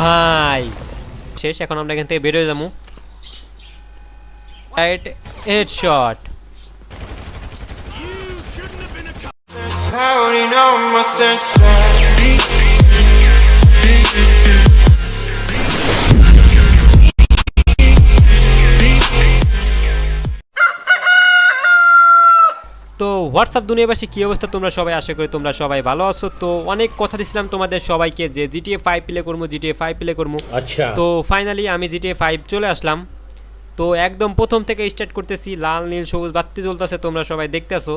ভাই। শেষ, এখন আমরা এখান থেকে বেরোয় যাব। Right head shot Pouting on my senses. WhatsApp দুনিয়াবাসী কী অবস্থা? তোমরা সবাই আশা করি তোমরা সবাই ভালো আছো। তো অনেক কথা দিছিলাম তোমাদের সবাইকে যে জিটিএ ফাইভ প্লে করব জিটিএ ফাইভ প্লে করব। আচ্ছা। তো ফাইনালি আমি জিটিএ ফাইভ চলে আসলাম। তো একদম প্রথম থেকে স্টার্ট করতেছি লাল নীল সবুজ বাত্তি জ্বলতেছে তোমরা সবাই দেখতেছো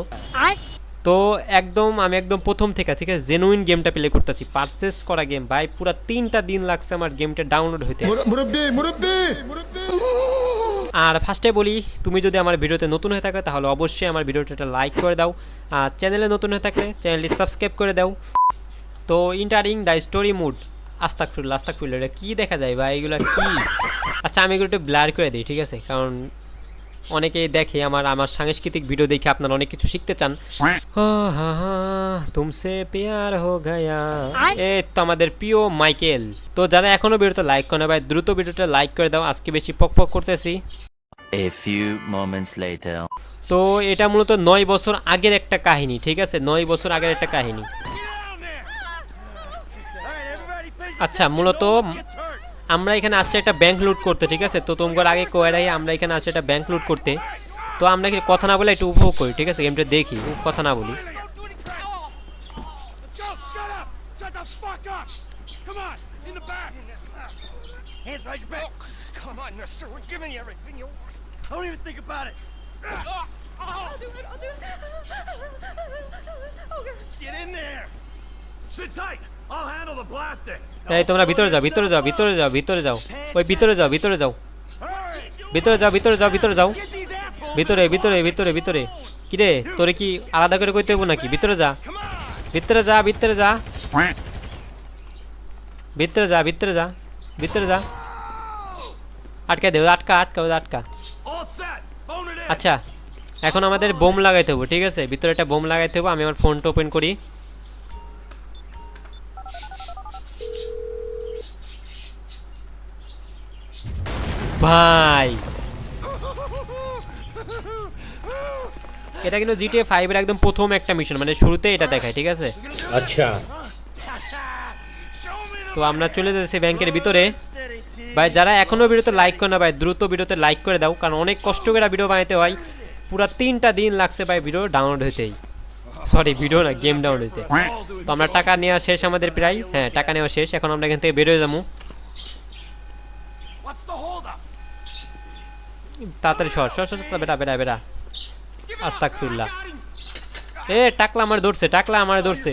তো একদম আমি একদম প্রথম থেকে ঠিক আছে? জেনুইন গেমটা প্লে করতেছি। পারচেস করা গেম ভাই পুরা তিনটা দিন লাগছে আমার গেমটা ডাউনলোড হইতে। আর ফার্স্টে বলি, তুমি যদি আমার ভিডিওতে নতুন হয়ে থাকে, তাহলে অবশ্যই আমার ভিডিওটা একটা লাইক করে দাও। আর চ্যানেলে নতুন হয়ে থাকলে চ্যানেলটি সাবস্ক্রাইব করে দাও। তো ইন্টারিং দ্য স্টোরি মুড আস্তাক ফুল আস্তাক ফুল এটা কী দেখা যায় বা এইগুলো কী? আচ্ছা আমি এগুলো একটু ব্লার করে দিই, ঠিক আছে? কারণ অনেকেই দেখে আমার আমার সাংস্কৃতিক ভিডিও দেখে আপনারা অনেক কিছু শিখতে চান। তুমসে পেয়ার হো গায়া। এ তো আমাদের প্রিয় মাইকেল। তো যারা এখনও ভিডিওটা লাইক করে ভাই দ্রুত ভিডিওটা লাইক করে দাও আজকে বেশি পক পক করতেছি। A few moments later. তো এটা মূলত নয় বছর আগের একটা কাহিনী ঠিক আছে? নয় বছর আগের একটা কাহিনী। আচ্ছা মূলত আমরা এখানে আসছে একটা ব্যাংক লুট করতে, ঠিক আছে? তো তোমার আগে কোয়ারাই আমরা এখানে আসছে একটা ব্যাংক লুট করতে। তো আমরা কি কথা না বলে একটু উপভোগ করি, ঠিক আছে? গেমটা দেখি, কথা না বলি। এই তোমরা ভিতরে যাও ভিতরে যাও ভিতরে যাও ভিতরে যাও ওই ভিতরে যাও ভিতরে যাও ভিতরে যাও ভিতরে যাও ভিতরে যাও ভিতরে ভিতরে ভিতরে ভিতরে কিরে তোরে কি আলাদা করে কইতে হব নাকি? ভিতরে যা। ভিতরে যা ভিতরে যা। ভিতরে যা ভিতরে যা। ভিতরে যা। আটকা দে আটকা আটকা আটকা! আচ্ছা এখন আমাদের বোম লাগাইতে হবে ঠিক আছে? ভিতরে একটা বোম লাগাইতে হবে আমি আমার ফোনটা ওপেন করি। ভাই। এটা কিন্তু জিটিএ ফাইভ এর একদম প্রথম একটা মিশন মানে শুরুতে এটা দেখায় ঠিক আছে? আচ্ছা। তো আমরা চলে যাচ্ছি ব্যাংকের ভিতরে। ভাই যারা এখনও ভিডিওতে লাইক করে না ভাই দ্রুত ভিডিওতে লাইক করে দাও কারণ অনেক কষ্ট করে ভিডিও বানাতে হয়। পুরো তিনটা দিন লাগছে ভাই ভিডিও ডাউনলোড হতেই সরি ভিডিও না গেম ডাউনলোড হতে তো আমরা টাকা নেওয়া শেষ আমাদের প্রায়। হ্যাঁ টাকা নেওয়া শেষ। এখন আমরা এখান থেকে বেরোয় যাব। তাড়াতাড়ি সর সর সর বেটা বেটা বেটা আস্তাক ফিরলা এ টাকলা আমার ধরছে টাকলা আমার ধরছে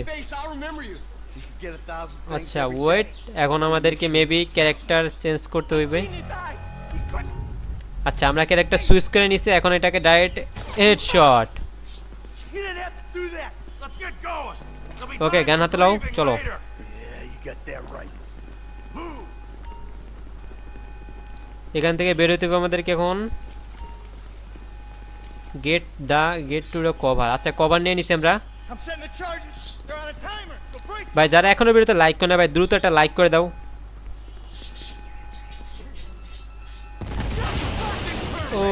আচ্ছা ওয়েট এখন আমাদেরকে মেবি ক্যারেক্টার চেঞ্জ করতে হইবে. আচ্ছা আমরা ক্যারেক্টার সুইচ করে নিছি এখন এটাকে ডাইরেক্ট হেড শট time গান হাতে লাও, চলো। এখান থেকে বের হইতে হবে আমাদেরকে এখন get the gate to the cover আচ্ছা কভার নিয়ে নিছি আমরা। ভাই যারা এখনও বেরোতে লাইক করে না ভাই দ্রুত একটা লাইক করে দাও। ও।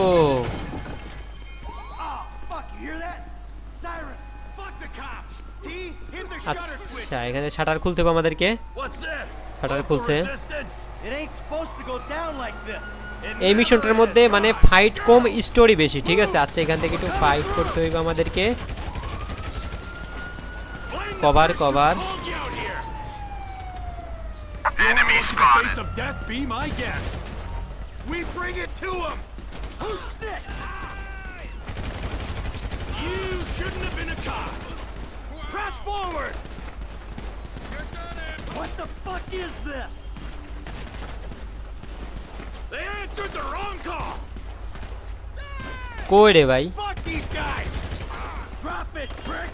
আচ্ছা এখানে শাটার খুলতে হবে আমাদেরকে। শাটার খুলছে। resistance? It ain't supposed to go down like this. It এই never মিশনটার is. মধ্যে মানে ফাইট কম স্টোরি বেশি ঠিক আছে আচ্ছা এখান থেকে একটু ফাইট করতে হইবে আমাদেরকে Blame the Cover, person cover. who pulled you out here. Enemy spotted. Face of death, be my guest. We bring it to him. Who's next? You shouldn't have been a cop. Press forward. What the fuck is this? It, prick.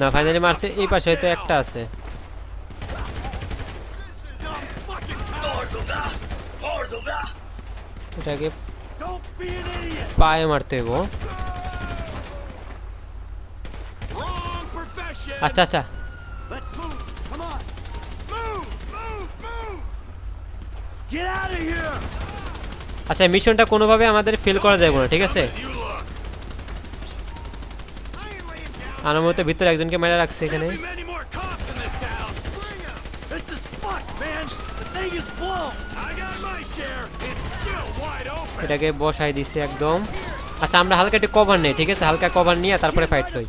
না finally মারছে এই পাশে হয়তো একটা আছে Dumb fucking cops. এটাকে Don't be an idiot. পায়ে মারতে হইব Wrong profession. আচ্ছা আচ্ছা আচ্ছা মিশনটা কোনোভাবে আমাদের ফেল করা যাবে না ঠিক আছে? You আমার মতো ভিতরে একজনকে মেরে রাখছে এখানে. এটাকে বসাই দিছে একদম। আচ্ছা আমরা হালকা একটু কভার নেই ঠিক আছে? হালকা কভার নিয়ে তারপরে ফাইট করি।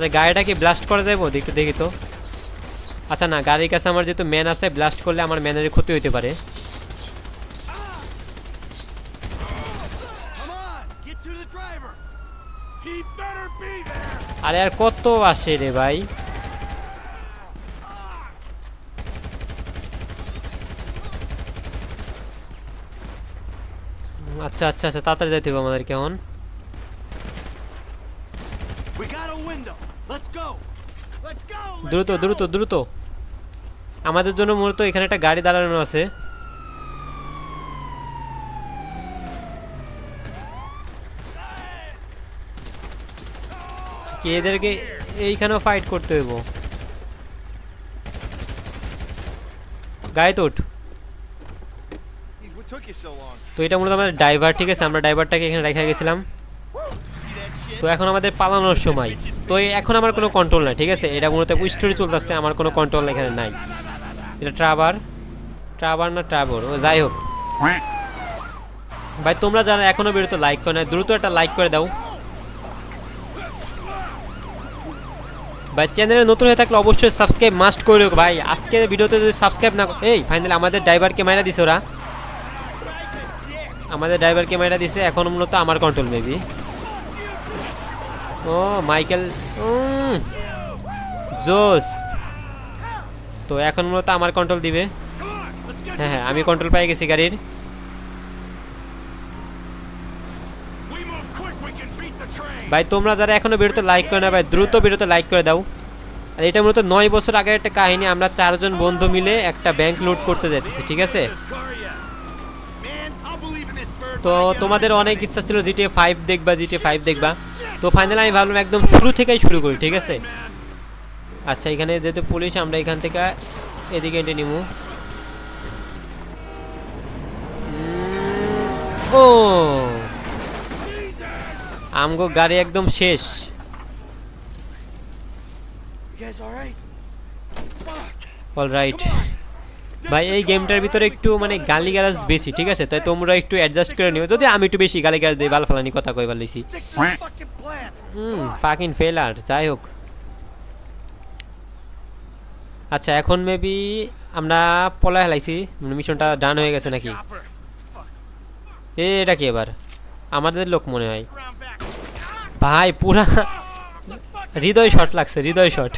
আচ্ছা গাড়িটা কি ব্লাস্ট করা ওদিক একটু দেখি তো। আচ্ছা না, গাড়ির কাছে আমার যেহেতু ম্যান আছে ব্লাস্ট করলে আমার ম্যানের ক্ষতি হতে পারে. আরে আর কত আসে রে ভাই? আচ্ছা আচ্ছা আচ্ছা তাড়াতাড়ি যাইতে হবে আমাদের কেমন দ্রুত দ্রুত দ্রুত। আমাদের জন্য মূলত এখানে একটা গাড়ি দাঁড়ানো আছে। কি এদেরকে এইখানেও ফাইট করতে হইব? গায়ে তো? তো এটা মূলত আমাদের ড্রাইভার ঠিক আছে? আমরা ড্রাইভারটাকে এখানে রেখে গেছিলাম? তো এখন আমাদের পালানোর সময়। তো এখন আমার কোনো কন্ট্রোল নাই, ঠিক আছে? এটা মূলত স্টোরি চলতেছে, আমার কোনো কন্ট্রোল এখানে নাই। এটা ট্রাভার ট্রাভার না ট্রাভর ও যাই হোক। ভাই, তোমরা যারা এখনও বেরোতো লাইক করে না দ্রুত একটা লাইক করে দাও। ভাই চ্যানেলে নতুন হয়ে থাকলে অবশ্যই সাবস্ক্রাইব মাস্ট করে ভাই আজকের ভিডিওতে যদি সাবস্ক্রাইব না এই ফাইনালি আমাদের ড্রাইভারকে মাইরা দিছে ওরা। আমাদের ড্রাইভারকে মাইরা দিছে, এখন মূলত আমার কন্ট্রোল মেবি ও, মাইকেল জোস। তো এখন মূলত আমার কন্ট্রোল দিবে। হ্যাঁ হ্যাঁ আমি কন্ট্রোল পাই গেছি গাড়ির. ভাই, তোমরা যারা এখনও বেরোতে লাইক করে না ভাই, দ্রুত বেরোতে লাইক করে দাও। আর এটা মূলত নয় বছর আগের একটা কাহিনী, আমরা চারজন বন্ধু মিলে একটা ব্যাংক লুট করতে যাইতেছি, ঠিক আছে? তো তোমাদের অনেক ইচ্ছা ছিল জিটিএ ফাইভ দেখবা জিটিএ ফাইভ দেখবা। তো ফাইনালি আমি ভাবলাম একদম শুরু থেকেই শুরু করি ঠিক আছে? আচ্ছা এখানে যেহেতু পুলিশ আমরা এখান থেকে এদিকে নিমু। উম, ও! আমগো গাড়ি একদম শেষ। You ভাই এই গেমটার ভিতরে একটু মানে গালি গালাজ বেশি ঠিক আছে? তাই তোমরা একটু অ্যাডজাস্ট করে নিও। যদি আমি একটু বেশি গালি গালাজ দিই বাল ফালানি কথা কইবার লইছি। fucking plan. হুম ফাকিং ফেলার যাই হোক। আচ্ছা এখন মেবি আমরা পলা হেলাইছি। মিশনটা ডান হয়ে গেছে নাকি? এ এটা কি এবার? আমাদের লোক মনে হয়। ভাই পুরা হৃদয় শট লাগছে হৃদয় shot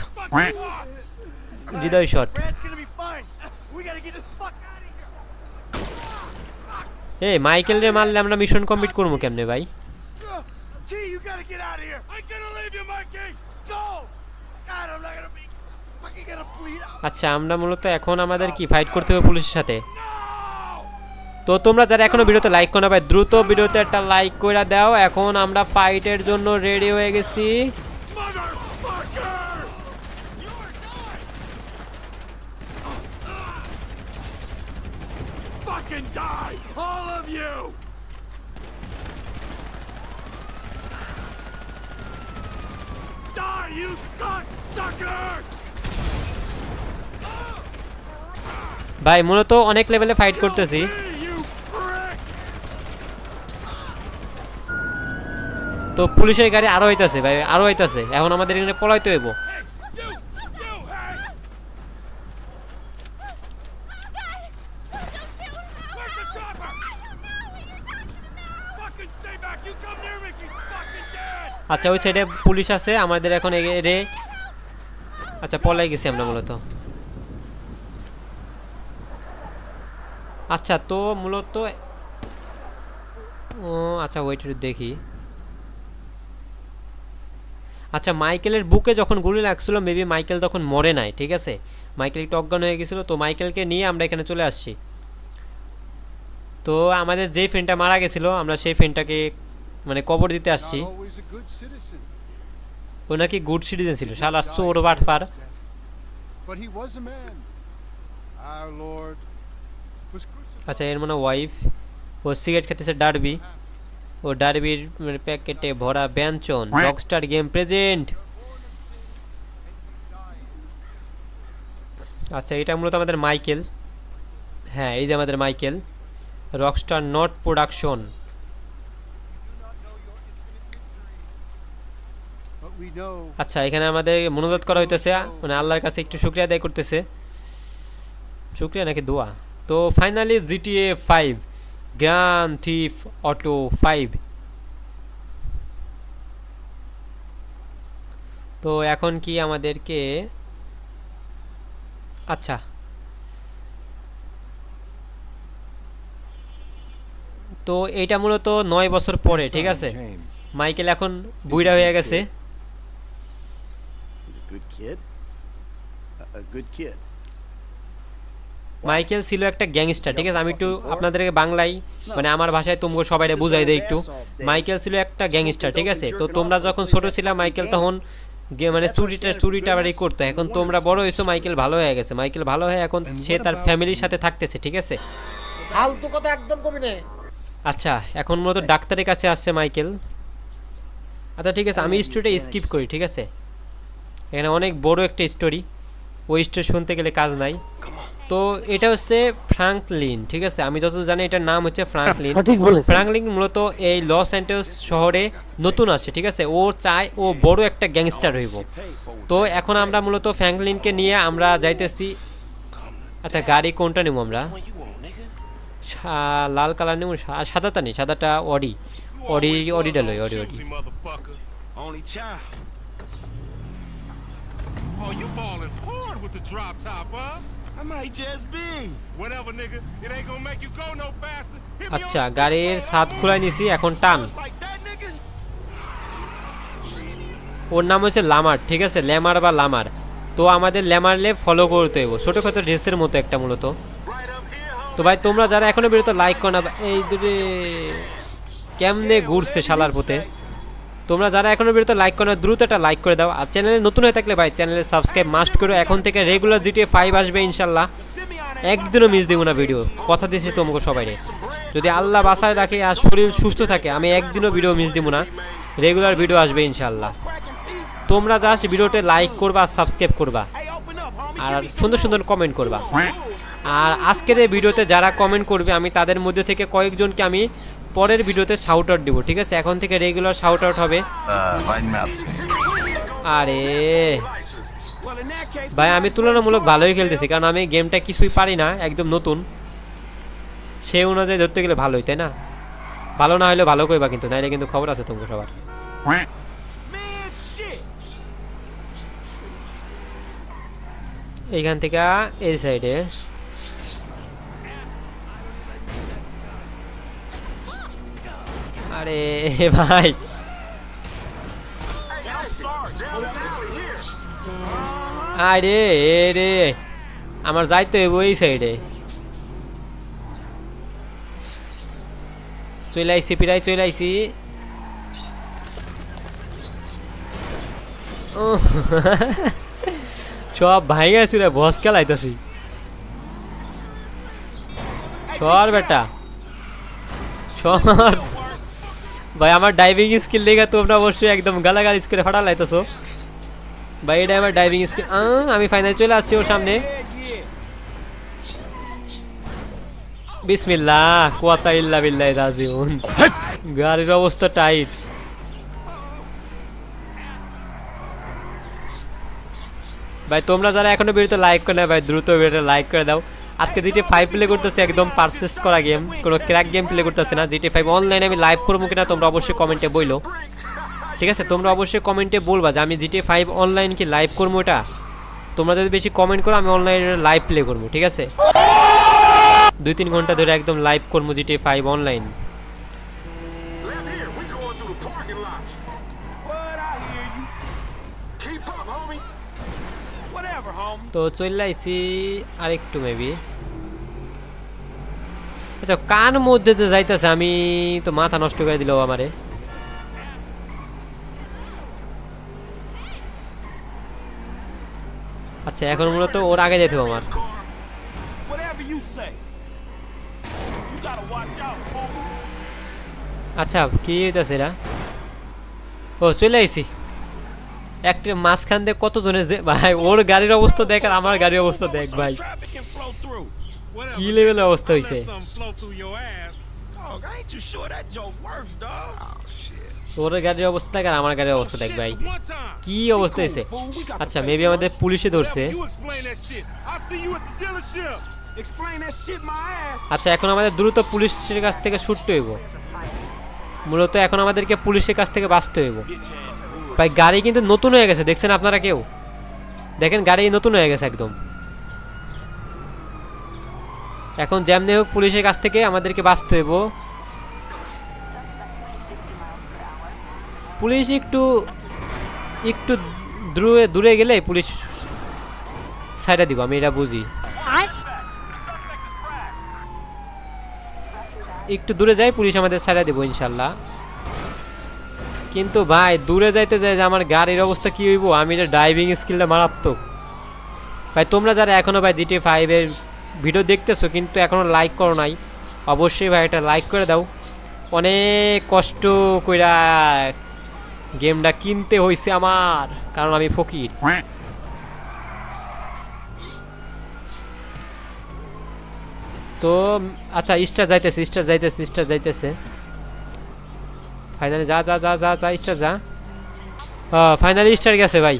Hridoy shot Brad's gonna be fine. We gotta get the fuck out of here. এ মাইকেল রে মারলে আমরা মিশন কমপ্লিট করব কেমনে ভাই. আচ্ছা আমরা মূলত এখন আমাদের কি ফাইট করতে হবে পুলিশের সাথে? তো তোমরা যারা এখনও ভিডিওতে লাইক করো না ভাই দ্রুত ভিডিওতে একটা লাইক করে দাও। এখন আমরা ফাইটের জন্য রেডি হয়ে গেছি। Fucking die, all of you. Die, you cocksuckers! ভাই মূলত অনেক লেভেলে ফাইট করতেছি! তো পুলিশের গাড়ি আরও হইতাছে ভাই আরও হইতাছে এখন আমাদের এখানে পলাইতে হইব Hey, you, you, hey! Don't shoot! Where's the chopper? I don't know! You're not Fucking stay back! You come near me, she's fucking dead! আচ্ছা ওই সাইডে পুলিশ আছে, আমাদের এখন রে আচ্ছা পলাই গেছি আমরা মূলত। আচ্ছা তো মূলত, ও আচ্ছা ওয়েট দেখি। আচ্ছা মাইকেলের বুকে যখন গুলি লাগছিল মেবি মাইকেল তখন মরে নাই, ঠিক আছে? মাইকেল একটু অজ্ঞান হয়ে গেছিল, তো মাইকেলকে নিয়ে আমরা এখানে চলে আসছি। তো আমাদের যেই ফ্রেন্ডটা মারা গেছিল, আমরা সেই ফ্রেন্ডটাকে মানে কবর দিতে আসছি. ও নাকি গুড সিটিজেন ছিল। শালা চোর বাটপার. আচ্ছা এর মানে ওয়াইফ ও সিগারেট খেতেছে ডারবি ও ডারবির মানে প্যাকেটে ভরা ব্যঞ্চন রকস্টার গেম প্রেজেন্ট আচ্ছা এটা মূলত আমাদের মাইকেল হ্যাঁ এই যে আমাদের মাইকেল রকস্টার নট প্রোডাকশন আচ্ছা এখানে আমাদের মনোজাত করা হইতেছে মানে আল্লাহর কাছে একটু শুক্রিয়া আদায় করতেছে। শুক্রিয়া নাকি দোয়া? তো finally GTA five grand theft auto five তো এখন কি আমাদেরকে আচ্ছা। তো এইটা মূলত নয় বছর পরে ঠিক আছে? মাইকেল এখন বুইড়া হয়ে গেছে। Good kid. A, a good kid. Michael ছিল একটা গ্যাংস্টার ঠিক আছে? আমি একটু আপনাদেরকে বাংলায় মানে আমার ভাষায় তোমরা সবাই বুঝাই দেয় একটু। মাইকেল ছিল একটা গ্যাংস্টার ঠিক আছে? তো তোমরা যখন ছোট ছিল মাইকেল তখন মানে চুরিটা চুরিটা বাড়ি করতো। এখন তোমরা বড় হয়েছো মাইকেল ভালো হয়ে গেছে। মাইকেল ভালো হয়ে এখন সে তার ফ্যামিলির সাথে থাকতেছে ঠিক আছে? ফালতু কথা একদম কবি নে। আচ্ছা এখন মূলত ডাক্তারের কাছে আসছে মাইকেল আচ্ছা ঠিক আছে আমি স্টোরিটা স্কিপ করি ঠিক আছে? এখানে অনেক বড় একটা স্টোরি ওই স্টোরি শুনতে গেলে কাজ নাই। তো এটা হচ্ছে ফ্রাঙ্কলিন ঠিক আছে? আমি যত জানি এটার নাম হচ্ছে ফ্রাঙ্কলিন সঠিক ফ্রাঙ্কলিন মূলত এই লস অ্যান্টেলস শহরে নতুন আসে ঠিক আছে? ও চায় ও বড় একটা গ্যাংস্টার হইব। তো এখন আমরা মূলত ফ্রাঙ্কলিনকে নিয়ে আমরা যাইতেছি। আচ্ছা গাড়ি কোনটা নেব আমরা? লাল কালার নেব? সা- সাদাটা নেই সাদাটা অডি। অডি অডিটা লই Audi Audi. Oh, you balling hard with the drop top, huh? I might just be. Whatever, nigga. It ain't gonna make you go no faster. আচ্ছা গাড়ির ছাদ. খোলাই নিছি এখন টান. ওর নাম হচ্ছে লামার ঠিক আছে ল্যামার বা লামার তো আমাদের ল্যামার ল্যামারলে ফলো করতে হইব ছোটোখাটো ড্রেসের মতো একটা মূলত. তো ভাই তোমরা যারা এখনও বেরোত লাইক করো না এই দূরে কেমনে ঘুরছে শালার পথে তোমরা যারা এখনও বেরোতো লাইক করো, দ্রুত একটা লাইক করে দাও। আর চ্যানেলে নতুন হয়ে থাকলে ভাই চ্যানেলে সাবস্ক্রাইব মাস্ট করো। এখন থেকে রেগুলার জিটিএ ফাইভ আসবে ইনশাল্লাহ। একদিনও মিস দিব না ভিডিও কথা দিয়েছি তোমাকে সবাই যদি আল্লাহ বাসায় রাখে আর শরীর সুস্থ থাকে, আমি একদিনও ভিডিও মিস দিব না। রেগুলার ভিডিও আসবে ইনশাল্লাহ. তোমরা জাস্ট ভিডিওতে লাইক করবা সাবস্ক্রাইব করবা. আর সুন্দর সুন্দর কমেন্ট করবা। আর আজকের এই ভিডিওতে যারা কমেন্ট করবে, আমি তাদের মধ্যে থেকে কয়েকজনকে আমি পরের ভিডিওতে শাউট আউট দেবো, ঠিক আছে? এখন থেকে রেগুলার শাউট আউট হবে। আরে, ভাই, আমি তুলনামূলক ভালোই খেলতেছি, কারণ আমি গেমটা কিছুই পারি না, একদম নতুন। সেই অনুযায়ী ধরতে গেলে ভালোই, তাই না? ভালো না হলে ভালো কইবা কিন্তু, নাইলে কিন্তু খবর আছে তোমাকে সবার। এইখান থেকে এই সাইডে আরে ভাই। আরে রে। আমার যাইতে হইব এই সাইডে চলে আইসি প্রায় চলে আইসি সব ভাইগা ছিল বস খেলাইতেছি। সর বেটা। সর। ভাই, আমার ডাইভিং স্কিল দেখে তোমরা অবশ্যই একদম গালাগালি করে ফাটা লাইতেছো। ভাই এটা আমার ডাইভিং স্কিল আমি ফাইনাল চলে আসছি ওর সামনে। বিসমিল্লাহ, কুয়াতা ইল্লা বিল্লাহ রাজিউন। গাড়ির অবস্থা টাইট ভাই, তোমরা যারা এখনও ভিডিওতে লাইক করে না ভাই, দ্রুত ভিডিওটা লাইক করে দাও। আজকে জিটি ফাইভ প্লে করতেছে, একদম পারচেস করা গেম কোনো ক্র্যাক গেম প্লে করতেছে না। জিটি ফাইভ অনলাইনে আমি লাইভ করব কিনা তোমরা অবশ্যই কমেন্টে বইলো। ঠিক আছে, তোমরা অবশ্যই কমেন্টে বলবা যে আমি জিটি ফাইভ অনলাইন কি লাইভ করব এটা? তোমরা যদি বেশি কমেন্ট করো, আমি অনলাইনে লাইভ প্লে করব, ঠিক আছে? দুই তিন ঘণ্টা ধরে একদম লাইভ করব জিটি ফাইভ অনলাইন তো চলে আইসি আরেকটু মেবি আচ্ছা কান মধ্যে তো যাইতেছে? আমি তো মাথা নষ্ট করে দিল আমারে। আচ্ছা এখন মূলত ওর আগে যেতে হবে আমার. আচ্ছা কি হইতেছে এরা? ও চলে আইছি একটি মাঝখান দিয়ে কতজনে যে ভাই ওর গাড়ির অবস্থা দেখ আর আমার গাড়ির অবস্থা দেখ ভাই। কি লেভেলের অবস্থা হয়েছে ওর গাড়ির অবস্থা দেখ আর আমার গাড়ির অবস্থা দেখ ভাই। কি অবস্থা হয়েছে আচ্ছা মেবি আমাদের পুলিশে ধরছে। আচ্ছা এখন আমাদের দ্রুত পুলিশের কাছ থেকে ছুটতে হইব। মূলত এখন আমাদেরকে পুলিশের কাছ থেকে বাঁচতে হইব। ভাই, গাড়ি কিন্তু নতুন হয়ে গেছে, দেখছেন আপনারা কেউ? দেখেন, গাড়ি নতুন হয়ে গেছে একদম। এখন যেমনি হোক পুলিশের কাছ থেকে আমাদেরকে বাঁচতে হইব। পুলিশ একটু একটু দূরে দূরে গেলে পুলিশ সাইডে দিব, আমি এটা বুঝি। একটু দূরে যাই, পুলিশ আমাদের সাইডে দিব, ইনশাল্লাহ। কিন্তু ভাই, দূরে যাইতে যাই যে আমার গাড়ির অবস্থা কি হইব? আমি যে ড্রাইভিং স্কিলটা মারাত্মক। ভাই, তোমরা যারা এখনও ভাই জিটি ফাইভের ভিডিও দেখতেছো, কিন্তু এখনও লাইক করো নাই, অবশ্যই ভাই এটা লাইক করে দাও। অনেক কষ্ট কইরা গেমটা কিনতে হইছে আমার, কারণ আমি ফকির। তো আচ্ছা স্টার যাইতেছে স্টার যাইতেছে স্টার যাইতেছে। ফাইনালি যা যা যা যা যা স্টার যা। ফাইনালি স্টার গেছে ভাই।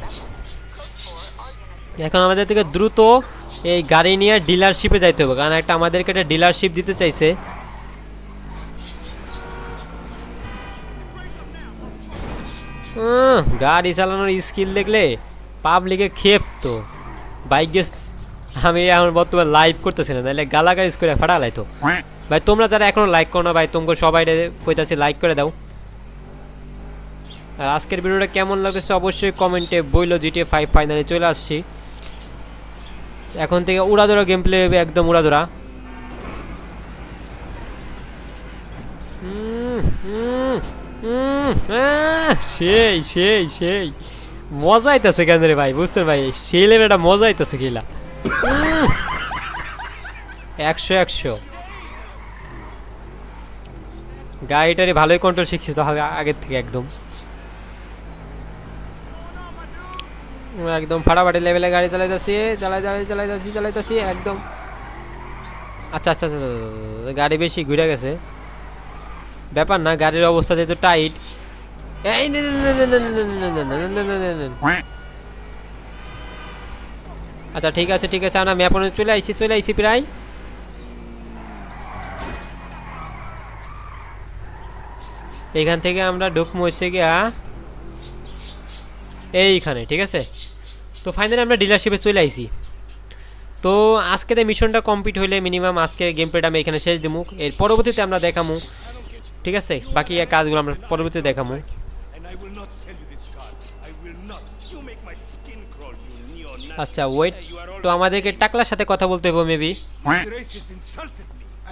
এখন আমাদের থেকে দ্রুত এই গাড়ি নিয়ে ডিলারশিপে যাইতে হবে কারণ একটা আমাদেরকে একটা ডিলারশিপ দিতে চাইছে। গাড়ি চালানোর স্কিল দেখলে পাবলিকে খেপ তো। বাইক গেস আমি এখন বর্তমানে লাইভ করতেছি না নাহলে গালাগাড়ি করে ফাটালাই তো ভাই তোমরা যারা এখনও লাইক করো না ভাই তোমাকে সবাই কইতাছি লাইক করে দাও। আর আজকের ভিডিওটা কেমন লাগতেছে অবশ্যই কমেন্টে বইলো জিটিএ ফাইভ ফাইনালে চলে আসছি। এখন থেকে উড়াদোড়া গেম প্লে হবে একদম উড়াদোড়া সেই সেই সেই। মজা আইতাছে কেন রে ভাই, বুঝতে ভাই সেই লেভেলটা মজা আইতাছে খেলা একশো একশো। গাড়িটারি ভালোই কন্ট্রোল শিখছি তো আগের থেকে একদম। একদম ফাটাফাটি লেভেলে গাড়ি চালাই যাচ্ছি চালাই চালাই চালাই যাচ্ছি চালাই যাচ্ছি একদম আচ্ছা আচ্ছা আচ্ছা গাড়ি বেশি ঘুরে গেছে ব্যাপার না গাড়ির অবস্থা যেহেতু টাইট এই আচ্ছা ঠিক আছে ঠিক আছে আমরা ম্যাপ চলে আইছি চলে আইছি প্রায় এখান থেকে আমরা ঢুকমো হচ্ছে গিয়া এইখানে ঠিক আছে? তো ফাইনালি আমরা ডিলারশিপে চলে আইসি তো আজকের তো মিশনটা কমপ্লিট হইলে মিনিমাম আজকে গেম প্লেটা আমি এখানে শেষ দিমুক এর পরবর্তীতে আমরা দেখামু। ঠিক আছে? বাকি কাজগুলো আমরা পরবর্তীতে দেখামু। আচ্ছা ওয়েট তো আমাদেরকে টাকলার সাথে কথা বলতে হবে maybe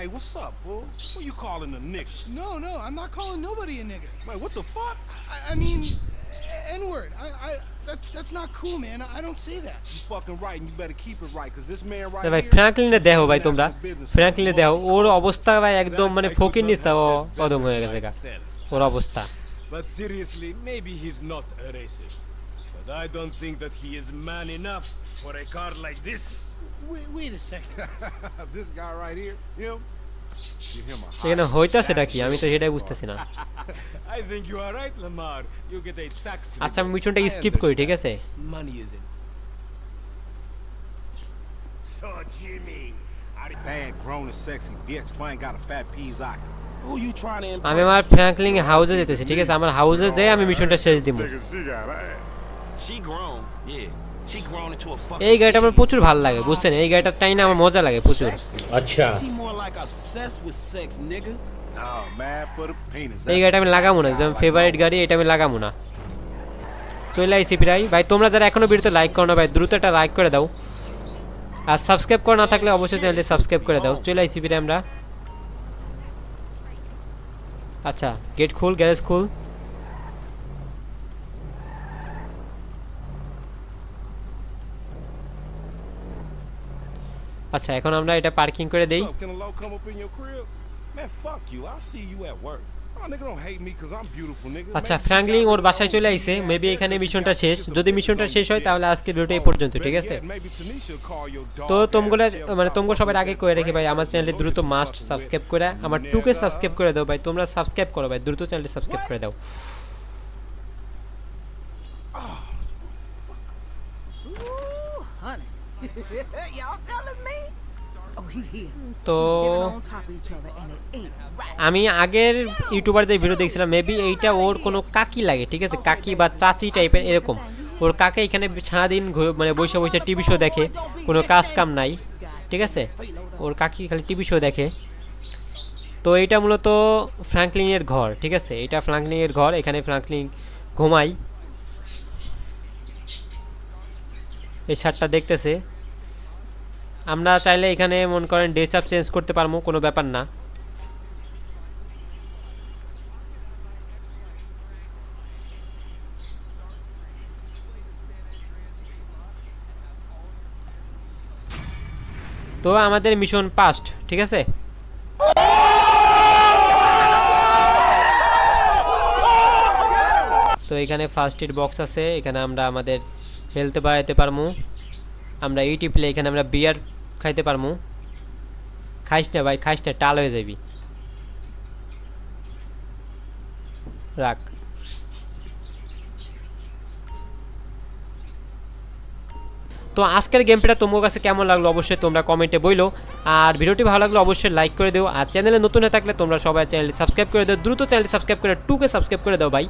Hey, what's up, bro? What you calling a nigger? No, no, I'm not calling nobody a nigger. Wait, what the fuck? I, I mean, N word. I, I, that, that's not cool, man. I don't say that. You fucking right, and you better keep it right, cause this man right ভাই here. ফ্র্যাঙ্কলিনে দেখো ভাই তোমরা ফ্র্যাঙ্কলিনে দেখো ওর অবস্থা ভাই একদম মানে ফকির নিস্তা অদম হয়ে গেছে গা ওর অবস্থা But seriously, maybe he's not a racist. But I don't think that he is man enough for a car like this. Wait, wait a second. this guy right here, him. এখানে হইতাছেটা কি আমি তো সেটাই বুঝতেছি না। আচ্ছা আমি মিশনটা স্কিপ করি ঠিক আছে? আমি আমার ফ্র্যাঙ্কলিং হাউসে যেতেছি ঠিক আছে? আমার হাউসে যেয়ে আমি মিশনটা শেষ দিব। She grown. এই গাড়িটা আমার প্রচুর ভালো লাগে বুঝছেন? এই গাড়িটার টাইম আমার মজা লাগে প্রচুর। penis. এই গাড়িটা আমি লাগাবো না একদম ফেভারিট গাড়ি এটা আমি লাগাবো না। চলে আইসি প্রায়। ভাই তোমরা যারা এখনও ভিডিওতে লাইক করো না ভাই দ্রুত একটা লাইক করে দাও। আর সাবস্ক্রাইব করা না থাকলে অবশ্যই চ্যানেলটি সাবস্ক্রাইব করে দাও। চলে আইসি প্রায় আমরা। আচ্ছা গেট খুল গ্যারেজ খুল। আচ্ছা এখন আমরা এটা পার্কিং করে দেই। আচ্ছা ফ্র্যাঙ্কলিং ওর বাসায় চলে আইছে। মেবি এখানে মিশনটা শেষ। যদি মিশনটা শেষ হয় তাহলে আজকের ভিডিওটা এই পর্যন্ত ঠিক আছে? তো তোমগুলো মানে তোমগুলো সবার আগে কই রেখে ভাই আমার চ্যানেলে দ্রুত মাস্ট সাবস্ক্রাইব করে আমার টুকে সাবস্ক্রাইব করে দাও ভাই তোমরা সাবস্ক্রাইব করো ভাই দ্রুত চ্যানেলটি সাবস্ক্রাইব করে দাও। oh, Y'all tell তো. আমি আগের ইউটিউবারদের ভিডিও দেখছিলাম মেবি এইটা ওর কোনো কাকি লাগে ঠিক আছে? কাকি বা চাচি টাইপের এরকম। ওর কাকে এখানে সারাদিন মানে বসে বসে টিভি শো দেখে কোনো কাজ কাম নাই ঠিক আছে? ওর কাকি খালি টিভি শো দেখে। তো এটা মূলত ফ্র্যাঙ্কলিনের ঘর ঠিক আছে? এটা ফ্র্যাঙ্কলিনের ঘর এখানে ফ্র্যাঙ্কলিন ঘুমাই এই শার্টটা দেখতেছে। আমরা চাইলে এখানে মন করেন ড্রেস আপ চেঞ্জ করতে পারব, কোনো ব্যাপার না। তো আমাদের মিশন পাস্ট ঠিক আছে? তো এখানে ফার্স্ট এড বক্স আছে, এখানে আমরা আমাদের হেলথ বাড়াইতে পারমু আমরা ইউটি প্লে এখানে আমরা বিয়ার খাইতে পারমু। খাইস না ভাই, খাইস না, টাল হয়ে যাবি। রাখ। তো আজকের গেমটা তোমার কাছে কেমন লাগল অবশ্যই তোমরা কমেন্টে বইলো। আর ভিডিওটি ভালো লাগলে অবশ্যই লাইক করে দিও। আর চ্যানেলে নতুন হয়ে থাকলে তোমরা সবাই চ্যানেলটি সাবস্ক্রাইব করে দাও। দ্রুত চ্যানেলটি সাবস্ক্রাইব করে টুকে সাবস্ক্রাইব করে দাও ভাই।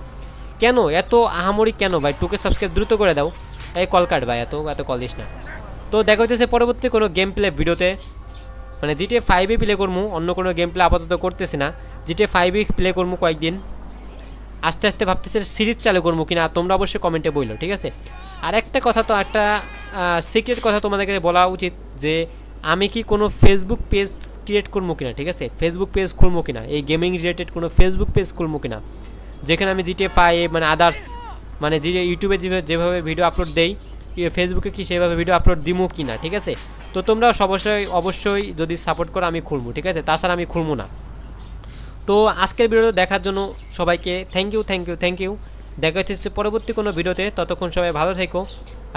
কেন? এত আহামরি কেন ভাই? টুকে সাবস্ক্রাইব দ্রুত করে দাও। এই কল কাট ভাই, এত এত কল দিস না। তো দেখা হইতেছে পরবর্তী কোনো গেম প্লে ভিডিওতে মানে জিটিএ ফাইভে প্লে করব অন্য কোনো গেম প্লে আপাতত করতেছি না। জিটিএ ফাইভে প্লে করব কয়েকদিন। আস্তে আস্তে ভাবতেছি সিরিজ চালু করব কিনা, তোমরা অবশ্যই কমেন্টে বলল ঠিক আছে? আর একটা কথা তো, একটা সিক্রেট কথা তোমাদেরকে বলা উচিত যে, আমি কি কোনো ফেসবুক পেজ ক্রিয়েট করব কিনা, ঠিক আছে? ফেসবুক পেজ খুলবো কিনা, এই গেমিং রিলেটেড কোনো ফেসবুক পেজ খুলবো কিনা? যেখানে আমি জিটিএ ফাইভ মানে আদার্স মানে যে ইউটিউবে যেভাবে ভিডিও আপলোড দেই ফেসবুকে কি সেভাবে ভিডিও আপলোড দিমু কি না, ঠিক আছে? তো তোমরা অবশ্যই অবশ্যই যদি সাপোর্ট করো, আমি খুলবো ঠিক আছে? তাছাড়া আমি খুলবো না। তো আজকের ভিডিও দেখার জন্য সবাইকে thank you thank you thank you দেখা হচ্ছে পরবর্তী কোনো ভিডিওতে ততক্ষণ সবাই ভালো থেকো।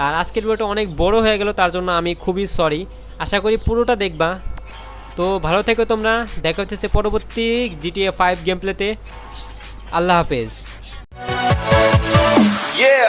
আর আজকের ভিডিওটা অনেক বড় হয়ে গেল, তার জন্য আমি খুবই সরি আশা করি পুরোটা দেখবা। তো ভালো থেকো তোমরা। দেখা হচ্ছে পরবর্তী জিটিএ ফাইভ গেম প্লেতে আল্লাহ হাফেজ। Yeah.